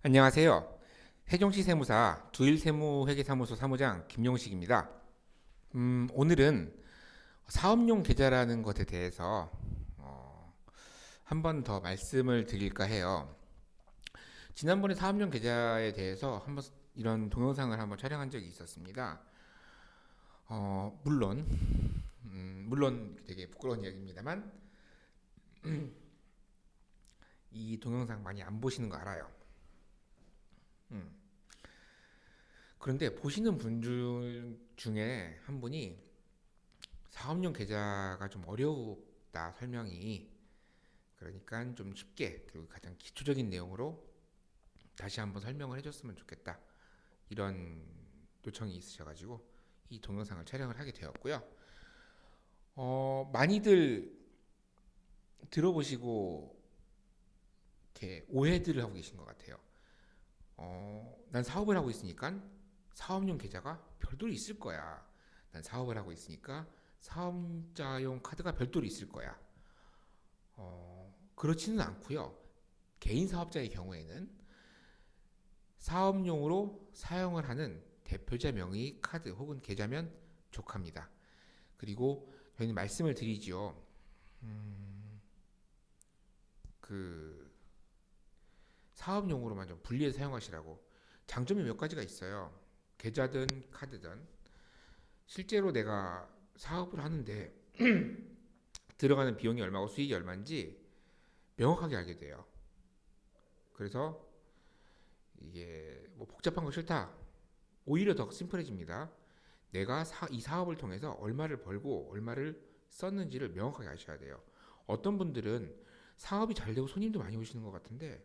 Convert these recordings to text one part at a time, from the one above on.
안녕하세요. 세종시 세무사 두일 세무회계사무소 사무장 김용식입니다. 음, 오늘은 사업용 계좌라는 것에 대해서 어, 한번 더 말씀을 드릴까 해요. 지난번에 사업용 계좌에 대해서 한번 이런 동영상을 한번 촬영한 적이 있었습니다. 어, 물론 음, 물론 되게 부끄러운 이야기입니다만 이 동영상 많이 안 보시는 거 알아요. 음. 그런데 보시는 분 중- 중에 한 분이 사업용 계좌가 좀 어렵다 설명이 그러니까 좀 쉽게 그리고 가장 기초적인 내용으로 다시 한번 설명을 해줬으면 좋겠다 이런 요청이 있으셔가지고 이 동영상을 촬영을 하게 되었고요. 어, 많이들 들어보시고 이렇게 오해들을 하고 계신 것 같아요. 어, 난 사업을 하고 있으니까 사업용 계좌가 별도로 있을 거야. 난 사업을 하고 있으니까 사업자용 카드가 별도로 있을 거야. 어, 그렇지는 않고요. 개인 사업자의 경우에는 사업용으로 사용을 하는 대표자 명의 카드 혹은 계좌면 족합니다. 그리고 저희는 말씀을 드리지요. 음, 그 사업용으로만 좀 분리해서 사용하시라고. 장점이 몇 가지가 있어요. 계좌든 카드든 실제로 내가 사업을 하는데 들어가는 비용이 얼마고 수익이 얼마인지 명확하게 알게 돼요. 그래서 이게 뭐 복잡한 거 싫다. 오히려 더 심플해집니다. 내가 사, 이 사업을 통해서 얼마를 벌고 얼마를 썼는지를 명확하게 아셔야 돼요. 어떤 분들은 사업이 잘 되고 손님도 많이 오시는 것 같은데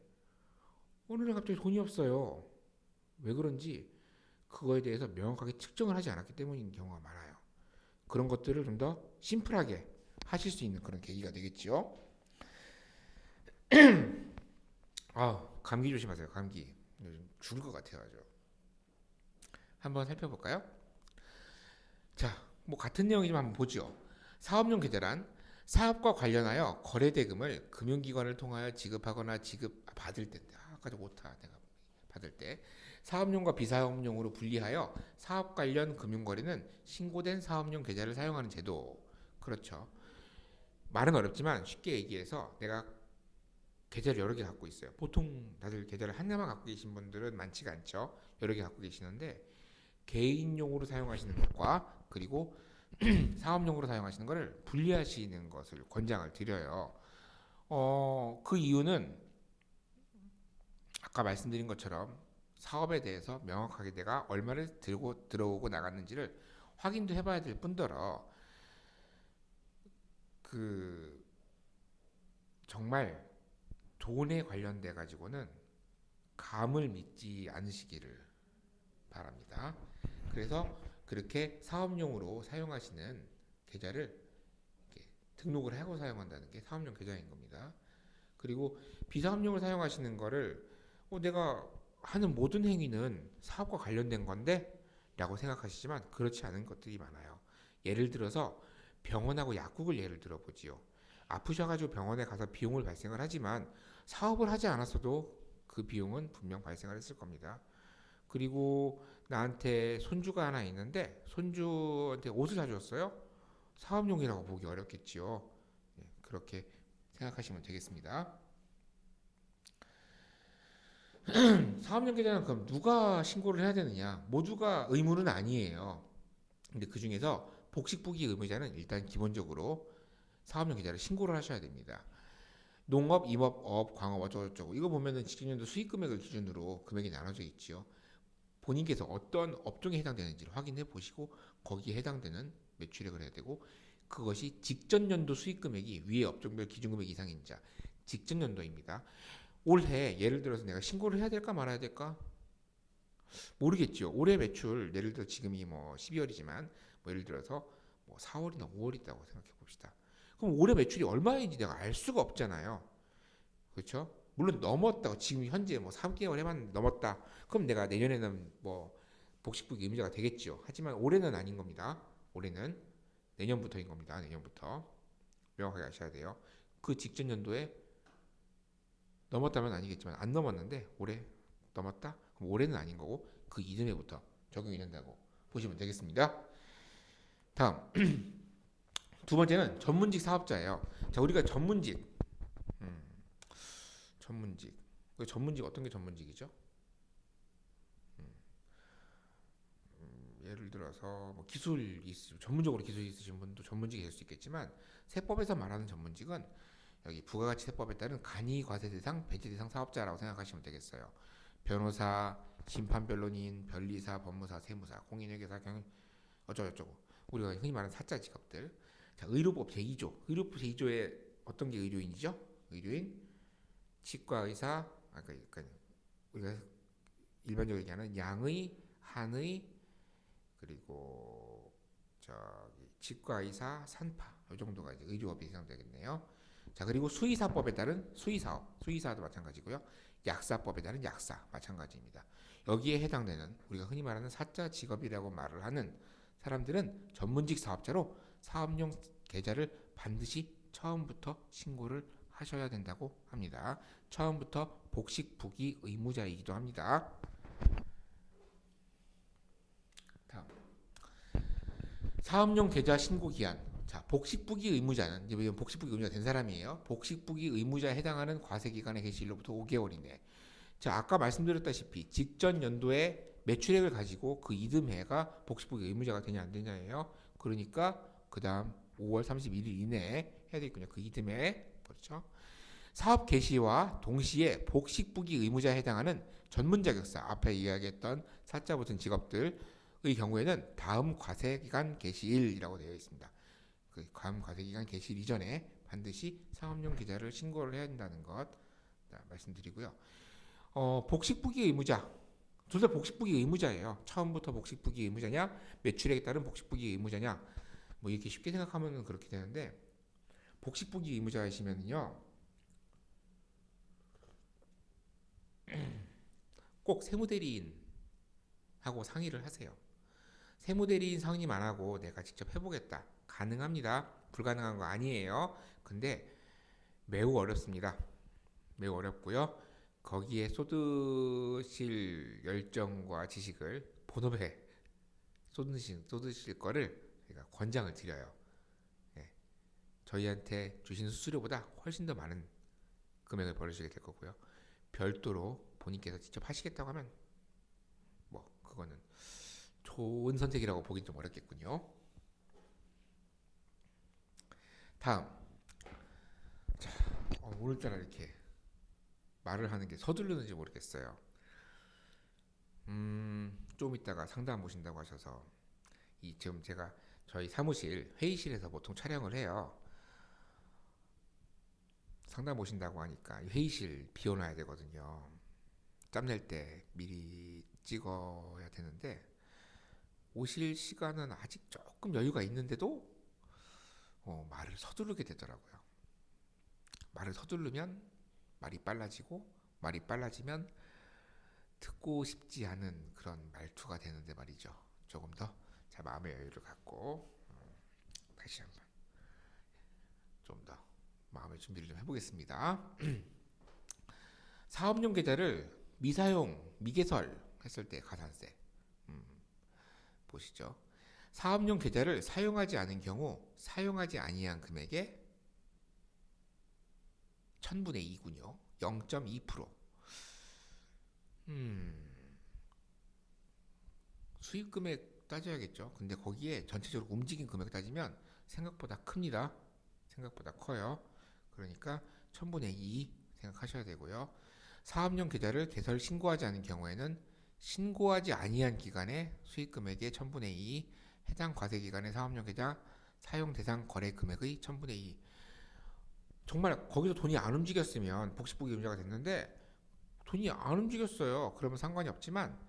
날 갑자기 돈이 없어요. 왜 그런지 그거에 대해서 명확하게 측정을 하지 않았기 때문인 경우가 많아요. 그런 것들을 좀 더 심플하게 하실 수 있는 그런 계기가 되겠지요. 아 감기 조심하세요. 감기 요즘 죽을 것 같아가지고 한번 살펴볼까요? 자, 뭐 같은 내용이지만 한번 보죠. 사업용 계좌란 사업과 관련하여 거래 대금을 금융기관을 통하여 지급하거나 지급 아, 받을 때인데 아, 저 오타 내가 받을 때 사업용과 비사업용으로 분리하여 사업 관련 금융거래는 신고된 사업용 계좌를 사용하는 제도 그렇죠. 말은 어렵지만 쉽게 얘기해서 내가 계좌를 여러 개 갖고 있어요. 보통 다들 계좌를 하나만 갖고 계신 분들은 많지가 않죠. 여러 개 갖고 계시는데 개인용으로 사용하시는 것과 그리고 사업용으로 사용하시는 것을 분리하시는 것을 권장을 드려요. 어, 그 이유는 아까 말씀드린 것처럼 사업에 대해서 명확하게 내가 얼마를 들고 들어오고 나갔는지를 확인도 해봐야 될 뿐더러 그 정말 돈에 관련돼 가지고는 감을 믿지 않으시기를 바랍니다. 그래서 그렇게 사업용으로 사용하시는 계좌를 등록을 하고 사용한다는 게 사업용 계좌인 겁니다. 그리고 비사업용을 사용하시는 거를 어, 내가 하는 모든 행위는 사업과 관련된 건데 라고 생각하시지만 그렇지 않은 것들이 많아요. 예를 들어서 병원하고 약국을 예를 들어 보지요. 아프셔가지고 병원에 가서 비용을 발생을 하지만 사업을 하지 않았어도 그 비용은 분명 발생을 했을 겁니다. 그리고 나한테 손주가 하나 있는데 손주한테 옷을 사줬어요. 사업용이라고 보기 어렵겠지요. 예, 그렇게 생각하시면 되겠습니다. 사업용 계좌는 그럼 누가 신고를 해야 되느냐? 모두가 의무는 아니에요. 근데 그 중에서 복식부기 의무자는 일단 기본적으로 사업용 계좌를 신고를 하셔야 됩니다. 농업, 임업, 업, 광업 어쩌고저쩌고 이거 보면은 직전년도 수익 금액을 기준으로 금액이 나눠져 있지요. 본인께서 어떤 업종에 해당되는지를 확인해 보시고 거기에 해당되는 매출액을 해야 되고 그것이 직전 연도 수익 금액이 위에 업종별 기준 금액 이상인 자 직전 연도입니다. 올해 예를 들어서 내가 신고를 해야 될까 말아야 될까 모르겠죠. 올해 매출 예를 들어 지금이 뭐 12월이지만 뭐 예를 들어서 뭐 4월이나 5월 있다고 생각해 봅시다. 그럼 올해 매출이 얼마인지 내가 알 수가 없잖아요. 그렇죠? 물론 넘었다고 지금 현재 뭐 3개월 해봤는데 넘었다. 그럼 내가 내년에는 뭐 복식부 의무자가 되겠죠. 하지만 올해는 아닌 겁니다. 올해는 내년부터인 겁니다. 내년부터 명확하게 아셔야 돼요. 그 직전 연도에 넘었다면 아니겠지만 안 넘었는데 올해 넘었다? 그럼 올해는 아닌 거고 그 이듬해부터 적용이 된다고 보시면 되겠습니다. 다음 두 번째는 전문직 사업자예요. 자 우리가 전문직 음, 전문직 그 전문직 어떤 게 전문직이죠? 음, 예를 들어서 뭐 기술이 있, 전문적으로 기술이 있으신 분도 전문직이 될 수 있겠지만 세법에서 말하는 전문직은 여기 부가가치 세법에 따른 간이 과세 대상, 배제 대상 사업자라고 생각하시면 되겠어요. 변호사, 심판 변론인, 변리사, 법무사, 세무사, 공인회계사, 경 어쩌고저쩌고 우리가 흔히 말하는 사자 직업들. 자, 의료법 제2조. 의료법 제2조에 어떤 게 의료인이죠? 의료인, 치과 의사, 아까 그러니까 우리가 일반적으로 얘기하는 양의, 한의, 그리고 저기 치과 의사, 산파 이 정도가 이제 의료법이 해당되겠네요. 자 그리고 수의사법에 따른 수의사업, 수의사도 마찬가지고요. 약사법에 따른 약사 마찬가지입니다. 여기에 해당되는 우리가 흔히 말하는 사자 직업이라고 말을 하는 사람들은 전문직 사업자로 사업용 계좌를 반드시 처음부터 신고를 하셔야 된다고 합니다. 처음부터 복식 부기 의무자이기도 합니다. 다음 사업용 계좌 신고 기한. 자, 복식부기 의무자는 이제 복식부기 의무자 된 사람이에요. 복식부기 의무자에 해당하는 과세 기간의 개시일로부터 5개월 이내. 자, 아까 말씀드렸다시피 직전 연도에 매출액을 가지고 그 이듬해가 복식부기 의무자가 되냐 안 되냐예요. 그러니까 그다음 5월 31일 이내에 해야 되겠군요. 그 이듬해 그렇죠. 사업 개시와 동시에 복식부기 의무자에 해당하는 전문 자격사 앞에 이야기했던 사자 붙은 직업들의 경우에는 다음 과세 기간 개시일이라고 되어 있습니다. 그 과세 기간 개시일 이전에 반드시 사업용 계좌를 신고를 해야 된다는 것 자, 말씀드리고요. 어, 복식부기 의무자 둘 다 복식부기 의무자예요. 처음부터 복식부기 의무자냐, 매출액에 따른 복식부기 의무자냐, 뭐 이렇게 쉽게 생각하면 그렇게 되는데 복식부기 의무자이시면요, 꼭 세무대리인하고 상의를 하세요. 세무대리인 상임 안 하고 내가 직접 해보겠다. 가능합니다. 불가능한 거 아니에요. 근데 매우 어렵습니다. 매우 어렵고요. 거기에 쏟으실 열정과 지식을 본업에 쏟으실, 쏟으실 거를 제가 권장을 드려요. 예. 저희한테 주신 수수료보다 훨씬 더 많은 금액을 벌으시게 될 거고요. 별도로 본인께서 직접 하시겠다고 하면 뭐 그거는 좋은 선택이라고 보긴 좀 어렵겠군요. 다음. 자, 어, 오늘따라 이렇게 말을 하는 게 서두르는지 모르겠어요. 음, 좀 이따가 상담 보신다고 하셔서 이 지금 제가 저희 사무실 회의실에서 보통 촬영을 해요. 상담 오신다고 하니까 회의실 비워놔야 되거든요. 짬 낼 때 미리 찍어야 되는데 오실 시간은 아직 조금 여유가 있는데도 어, 말을 서두르게 되더라고요. 말을 서두르면 말이 빨라지고 말이 빨라지면 듣고 싶지 않은 그런 말투가 되는데 말이죠. 조금 더 자, 마음의 여유를 갖고 음, 다시 한번 좀 더 마음의 준비를 좀 해보겠습니다. 사업용 계좌를 미사용, 미개설 했을 때 가산세 음, 보시죠. 사업용 계좌를 사용하지 않은 경우 사용하지 아니한 금액의 1000분의 2군요. 0.2%. 음. 수입 금액 따져야겠죠. 근데 거기에 전체적으로 움직인 금액 따지면 생각보다 큽니다. 생각보다 커요. 그러니까 1000분의 2 생각하셔야 되고요. 사업용 계좌를 개설 신고하지 않은 경우에는 신고하지 아니한 기간에 수익 금액의 1000분의 2 해당 과세 기간의 사업용 계좌 사용 대상 거래 금액의 1000분의 2 정말 거기서 돈이 안 움직였으면 복식부기 의무자가 됐는데 돈이 안 움직였어요. 그러면 상관이 없지만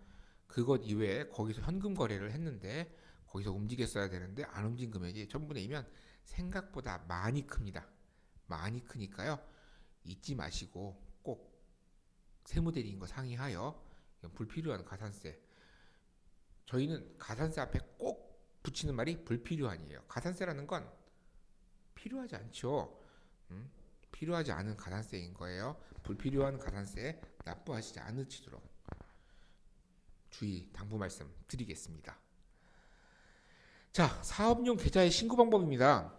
그것 이외에 거기서 현금 거래를 했는데 거기서 움직였어야 되는데 안 움직인 금액이 1000분의 2면 생각보다 많이 큽니다. 많이 크니까요. 잊지 마시고 꼭 세무대리인과 상의하여 불필요한 가산세 저희는 가산세 앞에 꼭 붙이는 말이 불필요한이에요. 가산세라는 건 필요하지 않죠. 음? 필요하지 않은 가산세인 거예요. 불필요한 가산세 납부하시지 않으시도록 주의 당부 말씀 드리겠습니다. 자, 사업용 계좌의 신고 방법입니다.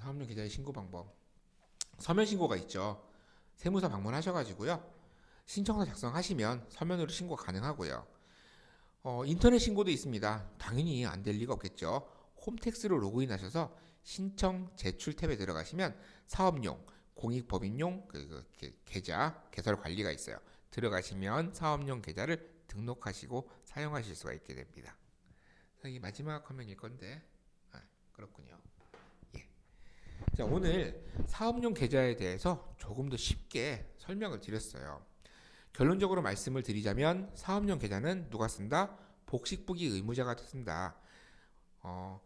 사업용 계좌의 신고 방법. 서면 신고가 있죠. 세무서 방문하셔가지고요. 신청서 작성하시면 서면으로 신고 가능하고요. 어, 인터넷 신고도 있습니다. 당연히 안 될 리가 없겠죠. 홈택스로 로그인하셔서 신청 제출 탭에 들어가시면 사업용, 공익법인용 그, 그 게- 계좌 개설 관리가 있어요. 들어가시면 사업용 계좌를 등록하시고 사용하실 수가 있게 됩니다. 이 마지막 화면일 건데 아, 그렇군요. 예. 자 오늘 사업용 계좌에 대해서 조금 더 쉽게 설명을 드렸어요. 결론적으로 말씀을 드리자면 사업용 계좌는 누가 쓴다? 복식부기 의무자가 쓴다. 어,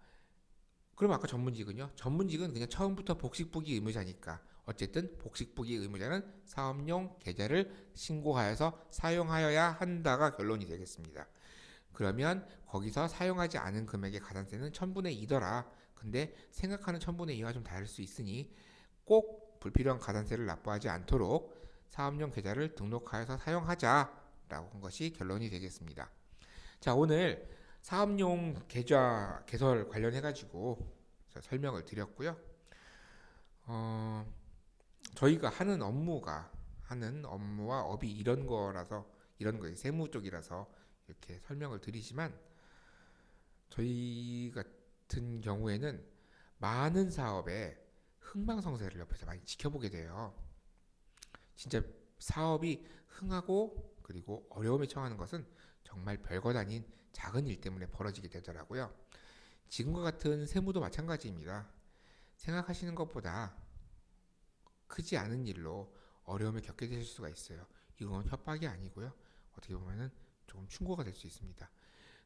그럼 아까 전문직은요? 전문직은 그냥 처음부터 복식부기 의무자니까 어쨌든 복식부기 의무자는 사업용 계좌를 신고하여서 사용하여야 한다가 결론이 되겠습니다. 그러면 거기서 사용하지 않은 금액의 가산세는 1000분의 2더라. 근데 생각하는 1000분의 2와 좀 다를 수 있으니 꼭 불필요한 가산세를 납부하지 않도록 사업용 계좌를 등록하여서 사용하자라고 한 것이 결론이 되겠습니다. 자, 오늘 사업용 계좌 개설 관련해 가지고 설명을 드렸고요. 어, 저희가 하는 업무가 하는 업무와 업이 이런 거라서 이런 거예요. 세무 쪽이라서 이렇게 설명을 드리지만 저희 같은 경우에는 많은 사업에 흥망성쇠를 옆에서 많이 지켜보게 돼요. 진짜 사업이 흥하고 그리고 어려움에 처하는 것은 정말 별것 아닌 작은 일 때문에 벌어지게 되더라고요. 지금과 같은 세무도 마찬가지입니다. 생각하시는 것보다 크지 않은 일로 어려움을 겪게 되실 수가 있어요. 이건 협박이 아니고요. 어떻게 보면은 조금 충고가 될 수 있습니다.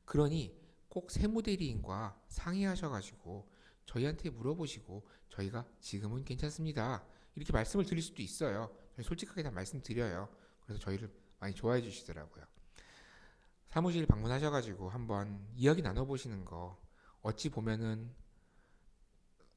그러니 꼭 세무대리인과 상의하셔가지고 저희한테 물어보시고 저희가 지금은 괜찮습니다. 이렇게 말씀을 드릴 수도 있어요. 솔직하게 다 말씀드려요. 그래서 저희를 많이 좋아해 주시더라고요. 사무실 방문하셔가지고 한번 이야기 나눠보시는 거 어찌 보면은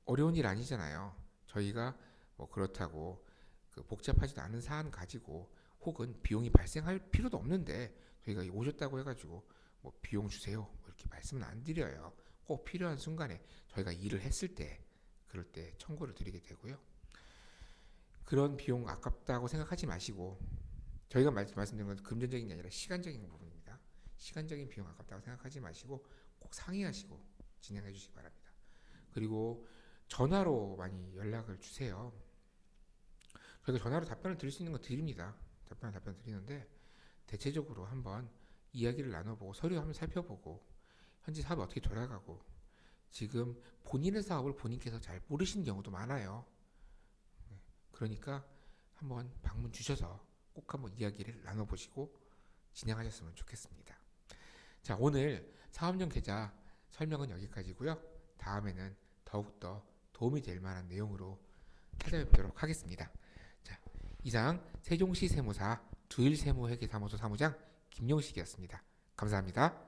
어려운 일 아니잖아요. 저희가 뭐 그렇다고 그 복잡하지도 않은 사안 가지고 혹은 비용이 발생할 필요도 없는데 저희가 오셨다고 해가지고 뭐 비용 주세요 뭐 이렇게 말씀은 안 드려요. 꼭 필요한 순간에 저희가 일을 했을 때 그럴 때 청구를 드리게 되고요. 그런 비용 아깝다고 생각하지 마시고 저희가 말씀, 말씀드린 건 금전적인 게 아니라 시간적인 부분입니다. 시간적인 비용 아깝다고 생각하지 마시고 꼭 상의하시고 진행해 주시기 바랍니다. 그리고 전화로 많이 연락을 주세요. 저희가 전화로 답변을 드릴 수 있는 건 드립니다. 답변 답변 드리는데 대체적으로 한번 이야기를 나눠보고 서류 한번 살펴보고 현재 사업이 어떻게 돌아가고 지금 본인의 사업을 본인께서 잘 모르시는 경우도 많아요. 네, 그러니까 한번 방문 주셔서 꼭 한번 이야기를 나눠보시고 진행하셨으면 좋겠습니다. 자 오늘 사업용 계좌 설명은 여기까지고요. 다음에는 더욱더 도움이 될 만한 내용으로 찾아뵙도록 하겠습니다. 자 이상 세종시 세무사 두일세무회계사무소 사무장 김용식이었습니다. 감사합니다.